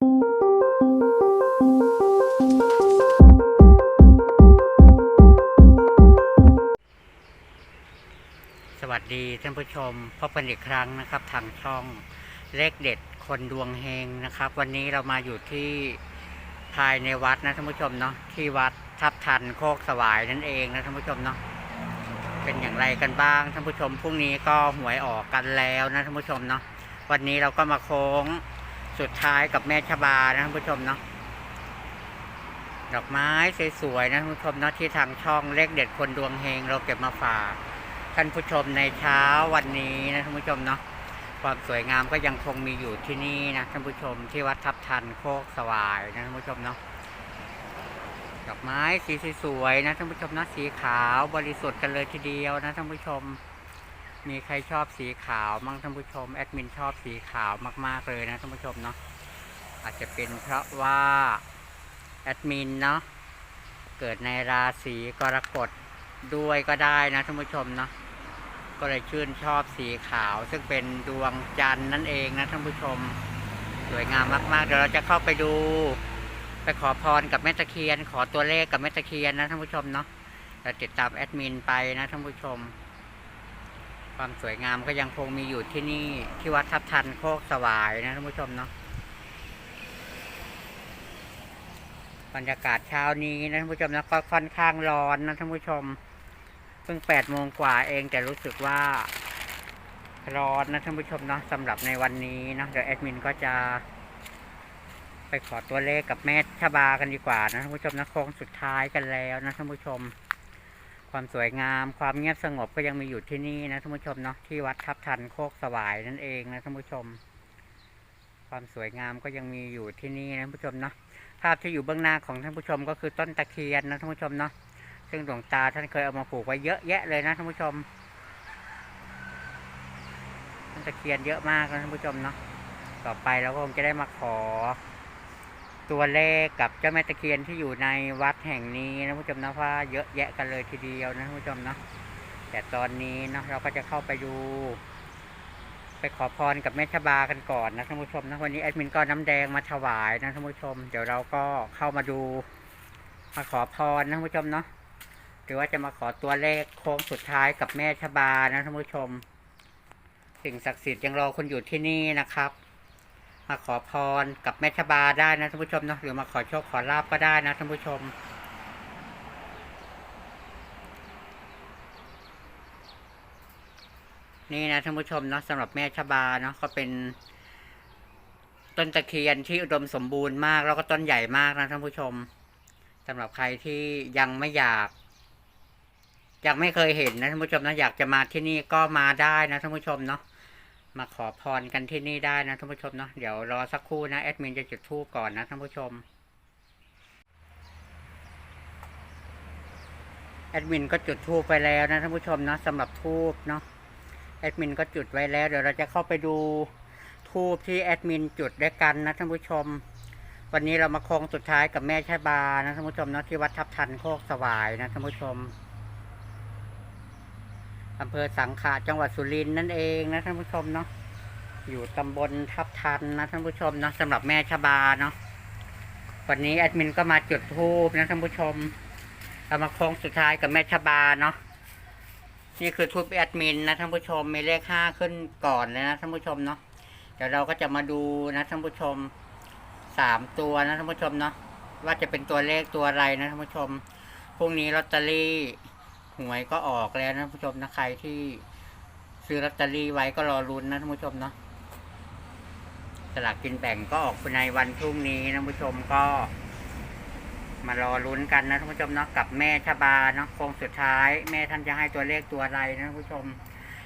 สวัสดีท่านผู้ชมพบกันอีกครั้งนะครับ ทางช่องเลขเด็ดคนดวงเฮงนะครับ วันนี้เรามาอยู่ที่ภายในวัดนะท่านผู้ชมเนาะที่วัดทับทันโคกสวายนั่นเองนะท่านผู้ชมเนาะเป็นอย่างไรกันบ้างท่านผู้ชมพรุ่งนี้ก็หวยออกกันแล้วนะท่านผู้ชมเนาะวันนี้เราก็มาโค้ง สุดท้ายกับแม่ชบานะท่านผู้ชมเนาะดอกไม้สวยๆนะท่านผู้ชมเนาะที่ทางช่องเลขเด็ดคนดวงเฮงเราเก็บมาฝากท่านผู้ชมในเช้าวันนี้นะท่านผู้ชมเนาะความสวยงามก็ยังคงมีอยู่ที่นี่นะท่านผู้ชมที่วัดทับทันโคกสวายนะท่านผู้ชมเนาะดอกไม้สีสวยๆนะท่านผู้ชมนะสีขาวบริสุทธิ์กันเลยทีเดียวนะท่านผู้ชม มีใครชอบสีขาวมั่งท่านผู้ชมแอดมินชอบสีขาวมาก ๆ เลยนะท่านผู้ชมเนาะอาจจะเป็นเพราะว่าแอดมินเนาะเกิดในราศีกรกฎด้วยก็ได้นะท่านผู้ชมเนาะก็เลยชื่นชอบสีขาว ซึ่งเป็นดวงจันทร์นั่นเองนะท่านผู้ชม สวยงามมาก ๆ เดี๋ยวเราจะเข้าไปดู ไปขอพรกับแม่ตะเคียน ขอตัวเลขกับแม่ตะเคียนนะท่านผู้ชมเนาะเราติดตามแอดมินไปนะท่านผู้ชม ความสวยงามก็ยังคงมีอยู่ที่นี่ที่วัดทับทันโคกสวายนะท่านผู้ชมเนาะบรรยากาศเช้านี้นะท่านผู้ชมนะก็ค่อนข้างร้อนนะท่านผู้ชมเพิ่งแปดโมงกว่าเองแต่รู้สึกว่าร้อนนะท่านผู้ชมเนาะสำหรับในวันนี้นะเดี๋ยวแอดมินก็จะไปขอตัวเลขกับแม่ชบากันดีกว่านะท่านผู้ชมนะโค้งสุดท้ายกันแล้วนะท่านผู้ชม ความสวยงาม ความเงียบสงบก็ยังมีอยู่ที่นี่นะท่านผู้ชมเนาะที่วัดทับทันโคกสวายนั่นเองนะท่านผู้ชม ความสวยงามก็ยังมีอยู่ที่นี่นะท่านผู้ชมเนาะภาพที่อยู่เบื้องหน้าของท่านผู้ชมก็คือต้นตะเคียนนะท่านผู้ชมเนาะซึ่งหลวงตาท่านเคยเอามาปลูกไว้เยอะแยะเลยนะท่านผู้ชมต้นตะเคียนเยอะมากนะท่านผู้ชมเนาะต่อไปเราก็คงจะได้มาขอ ตัวเลขกับเจ้าแม่ตะเคียนที่อยู่ในวัดแห่งนี้นะผู้ชมนะว่าเยอะแยะกันเลยทีเดียวนะผู้ชมเนาะแต่ตอนนี้เนาะเราก็จะเข้าไปดู ไปขอพรกับแม่ชบากันก่อนนะท่านผู้ชมนะวันนี้แอดมินก็น้ำแดงมาถวายนะท่านผู้ชม เดี๋ยวเราก็เข้ามาดูมาขอพรนะท่านผู้ชมเนาะหรือว่าจะมาขอตัวเลขโค้งสุดท้ายกับแม่ชบานะท่านผู้ชม สิ่งศักดิ์สิทธิ์ยังรอคนอยู่ที่นี่นะครับ มาขอพรกับแม่ชบาได้นะท่านผู้ชมเนาะหรือมาขอโชคขอลาบก็ได้นะท่านผู้ชม นี่นะท่านผู้ชมเนาะสำหรับแม่ชบาเนาะก็เป็นต้นตะเคียนที่อุดมสมบูรณ์มาก แล้วก็ต้นใหญ่มากนะท่านผู้ชมสำหรับใครที่ยังไม่อยากยังไม่เคยเห็นนะท่านผู้ชมนะอยากจะมาที่นี่ก็มาได้นะท่านผู้ชมเนาะ มาขอพรกันที่นี่ได้นะท่านผู้ชมเนาะเดี๋ยวรอสักครู่นะแอดมินจะจุดธูปก่อนนะท่านผู้ชมแอดมินก็จุดธูปไปแล้วนะท่านผู้ชมเนาะสำหรับธูปเนาะแอดมินก็จุดไว้แล้ว เดี๋ยวเราจะเข้าไปดูธูปที่แอดมินจุดด้วยกันนะท่านผู้ชม วันนี้เรามาโค้งสุดท้ายกับแม่ชายบานะท่านผู้ชมเนาะที่วัดทับทันโคกสวายนะท่านผู้ชม อำเภอสังขะจังหวัดสุรินทร์นั่นเองนะท่านผู้ชมเนาะอยู่ตำบลทับทันนะท่านผู้ชมเนาะสำหรับแม่ชบาเนาะวันนี้แอดมินก็มาจุดธูปนะท่านผู้ชมเรามาโค้งสุดท้ายกับแม่ชบาเนาะนี่คือทูปแอดมินนะท่านผู้ชมมีเลขห้าขึ้นก่อนเลยนะท่านผู้ชมเนาะเดี๋ยวเราก็จะมาดูนะท่านผู้ชมสามตัวนะท่านผู้ชมเนาะว่าจะเป็นตัวเลขตัวอะไรนะท่านผู้ชมพรุ่งนี้ลอตเตอรี่ หวยก็ออกแล้วนะท่านผู้ชมนะใครที่ซื้อลอตเตอรี่ไว้ก็รอลุ้นนะท่านผู้ชมเนาะสลากกินแบ่งก็ออกในวันพรุ่งนี้นะท่านผู้ชมก็ มารอลุ้นกันนะท่านผู้ชมเนาะกับแม่ชบาเนาะโค้งสุดท้าย แม่ท่านจะให้ตัวเลขตัวอะไรนะท่านผู้ชม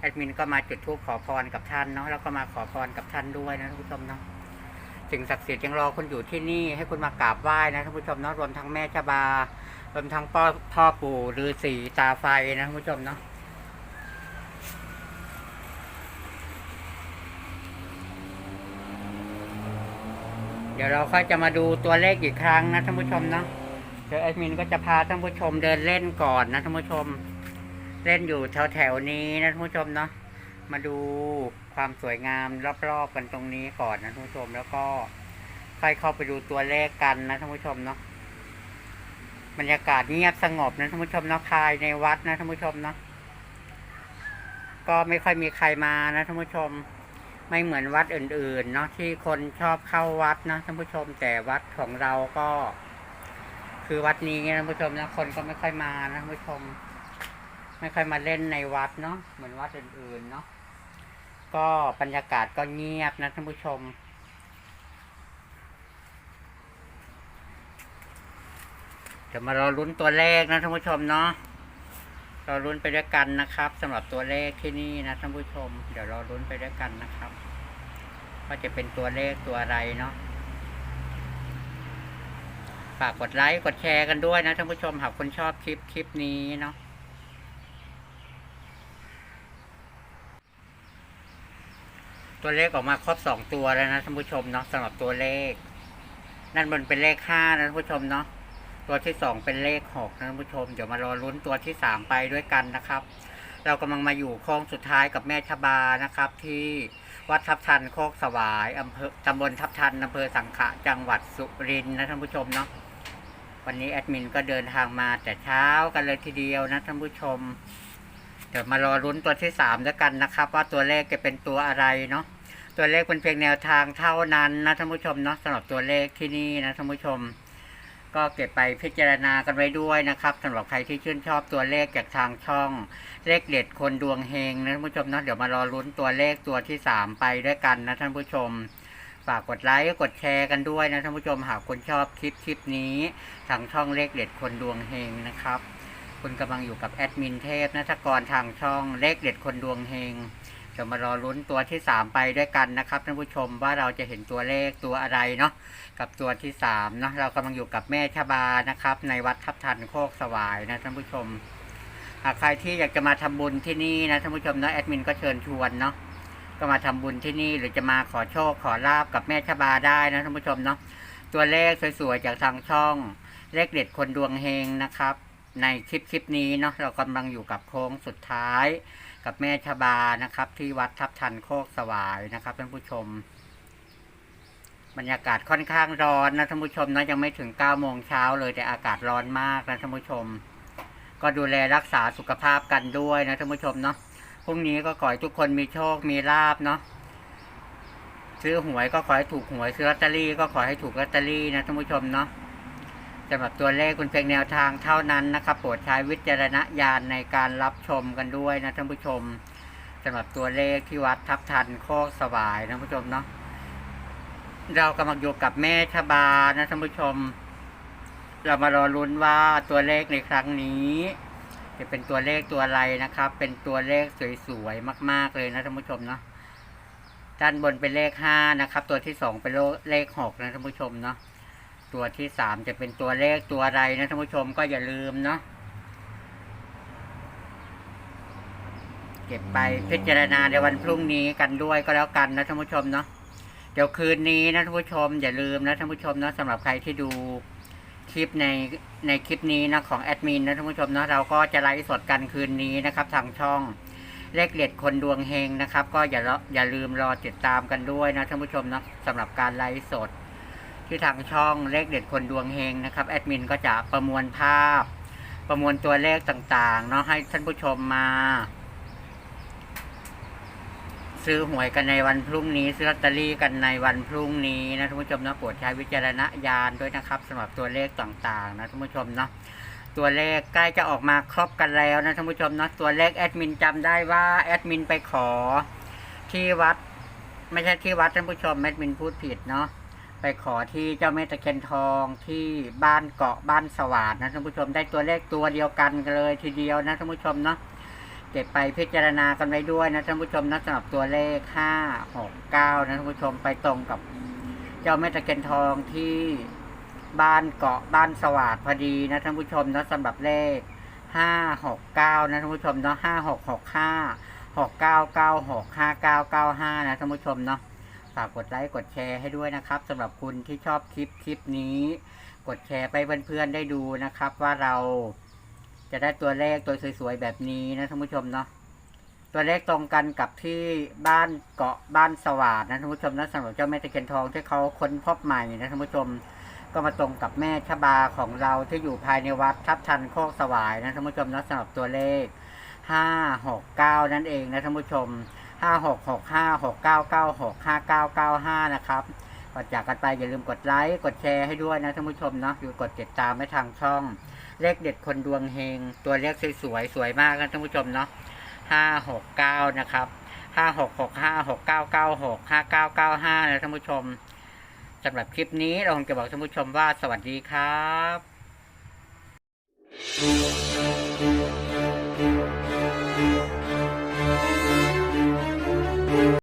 แอดมินก็มาจุดธูปขอพรกับท่านเนาะแล้วก็มาขอพรกับท่านด้วยนะท่านผู้ชมเนาะสิ่งศักดิ์สิทธิ์ยังรอคุณอยู่ที่นี่ให้คุณมากราบไหว้นะท่านผู้ชมเนาะรวมทั้งแม่ชบา รวมทั้งพ่อพ่อปู่ฤาษีตาไฟนะท่านผู้ชมเนาะเดี๋ยวเราค่อยจะมาดูตัวเลขอีกครั้งนะท่านผู้ชมเนาะเดี๋ยวแอดมินก็จะพาท่านผู้ชมเดินเล่นก่อนนะท่านผู้ชม เล่นอยู่แถวแถวๆนี้นะท่านผู้ชมเนาะมาดูความสวยงามรอบๆกันตรงนี้ก่อนนะท่านผู้ชมแล้วก็ค่อยเข้าไปดูตัวเลขกันนะท่านผู้ชมเนาะ บรรยากาศเงียบสงบนะท่านผู้ชมเนาะภายในวัดนะท่านผู้ชมเนาะก็ไม่ค่อยมีใครมานะท่านผู้ชม ไม่เหมือนวัดอื่นๆ เนาะที่คนชอบเข้าวัดนะท่านผู้ชม แต่วัดของเราก็ คือวัดนี้นะท่านผู้ชมนะคนก็ไม่ค่อยมานะท่านผู้ชม ไม่ค่อยมาเล่นในวัดเนาะเหมือนวัดอื่นๆเนาะก็บรรยากาศก็เงียบนะท่านผู้ชม เดี๋ยวมารอลุ้นตัวเลขนะท่านผู้ชมเนาะราลุ้นไปด้วยกันนะครับสำหรับตัวเลขที่นี่นะท่านผู้ชม เดี๋ยวราลุ้นไปด้วยกันนะครับว่าจะเป็นตัวเลขตัวอะไรเนาะฝากกดไลค์กดแชร์กันด้วยนะท่านผู้ชมหากคนชอบคลิปคลิปนี้เนาะตัวเลขออกมาครบสองตัวแล้วนะท่านผู้ชมเนาะสำหรับตัวเลข นั่นบนเป็นเลขห้านะท่านผู้ชมเนาะ ตัวที่สองเป็นเลขหกนะท่านผู้ชม เดี๋ยวมารอลุ้นตัวที่สามไปด้วยกันนะครับ เรากำลังมาอยู่โค้งสุดท้ายกับแม่ชบานะครับ ที่วัดทับทันโคกสวายอำเภอตำบลทับทันอำเภอสังขะจังหวัดสุรินทร์นะท่านผู้ชมเนาะวันนี้แอดมินก็เดินทางมาแต่เช้ากันเลยทีเดียวนะท่านผู้ชม เดี๋ยวมารอลุ้นตัวที่สามด้วยกันนะครับ ว่าตัวเลขจะเป็นตัวอะไรเนาะตัวเลขเป็นเพียงแนวทางเท่านั้นนะท่านผู้ชมเนาะสำหรับตัวเลขที่นี่นะท่านผู้ชม ก็เก็บไปพิจารณากันไว้ด้วยนะครับสำหรับใครที่ชื่นชอบตัวเลขจากทางช่อง เลขเด็ดคนดวงเฮงนะท่านผู้ชมนะเดี๋ยวมารอลุ้นตัวเลขตัวที่สามไปด้วยกันนะท่านผู้ชมฝากกดไลค์กดแชร์กันด้วยนะท่านผู้ชมหากคุณชอบคลิปคลิปนี้ ทางช่องเลขเด็ดคนดวงเฮงนะครับ คุณกำลังอยู่กับแอดมินเทพนัทกรทางช่องเลขเด็ดคนดวงเฮง เดี๋ยวมารอลุ้นตัวที่สามไปด้วยกันนะครับท่านผู้ชมว่าเราจะเห็นตัวเลขตัวอะไรเนาะกับตัวที่สามเนาะเรากำลังอยู่กับแม่ชบานะครับ ในวัดทับทันโคกสวายนะท่านผู้ชมหากใครที่อยากจะมาทำบุญที่นี่นะท่านผู้ชมเนาะแอดมินก็เชิญชวนเนาะก็มาทำบุญที่นี่หรือจะมาขอโชคขอลาบกับแม่ชบาได้นะท่านผู้ชมเนาะตัวเลขสวยๆจากทางช่องเลขเด็ดคนดวงเฮงนะครับ ในคลิปคลิปนี้เนาะเรากำลังอยู่กับโค้งสุดท้าย กับแม่ชบานะครับ ที่วัดทับทันโคกสวายนะครับท่านผู้ชม บรรยากาศค่อนข้างร้อนนะท่านผู้ชมนะยังไม่ถึง9ก้าโมงเช้าเลยแต่อากาศร้อนมากนะท่านผู้ชม ก็ดูแลรักษาสุขภาพกันด้วยนะท่านผู้ชมเนาะพรุ่งนี้ก็ขอให้ทุกคนมีโชคมีลาบเนาะซื้อหวยก็ขอให้ถูกหวยซื้อลอตเตอรี่ก็ขอให้ถูกลอตเตอรี่นะท่านผู้ชมเนาะ สำหรับตัวเลขคุณเพียงแนวทางเท่านั้นนะครับโปรดใช้วิจารณญาณในการรับชมกันด้วยนะท่านผู้ชมสำหรับตัวเลขที่วัดทับทันโคกสวายนะท่านผู้ชมเนาะเรากำลังอยู่กับแม่ชบานะท่านผู้ชม เรามารอลุ้นว่าตัวเลขในครั้งนี้ จะเป็นตัวเลขตัวอะไรนะครับ เป็นตัวเลขสวยๆมาก ๆเลยนะท่านผู้ชมเนาะด้านบนเป็นเลขห้านะครับ ตัวที่สองเป็นเลขหกนะท่านผู้ชมเนาะ ตัวที่สามจะเป็นตัวเลขตัวอะไรนะท่านผู้ชมก็อย่าลืมเนาะเก็บไปพิจารณาในวันพรุ่งนี้กันด้วยก็แล้วกันนะท่านผู้ชมเนาะเดี๋ยวคืนนี้นะท่านผู้ชม อย่าลืมนะท่านผู้ชมเนาะสำหรับใครที่ดูคลิปในในคลิปนี้นะของแอดมินนะท่านผู้ชมเนาะเราก็จะไลฟ์สดกันคืนนี้นะครับทางช่องเลขเด็ดคนดวงเฮงนะครับ ก็อย่าอย่าลืมรอติดตามกันด้วยนะท่านผู้ชมนะสำหรับการไลฟ์สด ที่ทางช่องเลขเด็ดคนดวงเฮงนะครับแอดมินก็จะประมวลภาพ ประมวลตัวเลขต่างๆเนาะให้ท่านผู้ชมมา ซื้อหวยกันในวันพรุ่งนี้ ซื้อลอตเตอรี่กันในวันพรุ่งนี้นะท่านผู้ชมนะโปรดใช้วิจารณญาณด้วยนะครับสำหรับตัวเลขต่างๆนะท่านผู้ชมเนาะตัวเลขใกล้จะออกมาครบกันแล้วนะท่านผู้ชมเนาะตัวเลขแอดมินจำได้ว่าแอดมินไปขอที่วัด ไม่ใช่ที่วัดท่านผู้ชมแอดมินพูดผิดเนาะ ไปขอที่เจ้าแม่ตะเคียนทองที่บ้านเกาะบ้านสวัสดนะท่านผู้ชมได้ตัวเลขตัวเดียวกันเลยทีเดียวนะท่านผู้ชมเนาะเก็บไปพิจารณากันไว้ด้วยนะท่านผู้ชมนะสำหรับตัวเลขห้าหกเก้านะท่านผู้ชมไปตรงกับ เจ้าแม่ตะเคียนทองที่บ้านเกาะบ้านสวัสดพอดีนะท่านผู้ชมนะสำหรับเลขห้าหกเก้านะท่านผู้ชมเนาะห้าหกหกห้าหกเก้าเก้าหกห้าเก้าเก้าห้านะท่านผู้ชมเนาะ ฝากกดไลค์กดแชร์ให้ด้วยนะครับสำหรับคุณที่ชอบคลิปคลิปนี้ กดแชร์ไปเพื่อนๆได้ดูนะครับ ว่าเราจะได้ตัวเลขตัวสวยๆแบบนี้นะท่านผู้ชมเนาะตัวเลขตรงกันกับที่บ้านเกาะบ้านสว่างนะท่านผู้ชมนะสำหรับเจ้าแม่ตะเคียนทองที่เขาค้นพบใหม่นะท่านผู้ชมก็มาตรงกับแม่ชบาของเราที่อยู่ภายในวัดทับทันโคกสวายนะท่านผู้ชมนะสำหรับตัวเลขห้าหกเก้านั่นเองนะท่านผู้ชม ห้าหกหกห้าหกเก้าเก้าหกห้าเก้าเก้าห้านะครับก่อนจากกันไปอย่าลืมกดไลค์กดแชร์ให้ด้วยนะท่านผู้ชมเนาะอยู่กดติดตามให้ทางช่อง เลขเด็ดคนดวงเฮง ตัวเลขสวยๆสวยมากนะท่านผู้ชมเนาะห้าหกเก้านะครับห้าหกหกห้าหกเก้าเก้าหกห้าเก้าเก้าห้านะท่านผู้ชมสำหรับคลิปนี้เราคงจะบอกท่านผู้ชมว่าสวัสดีครับ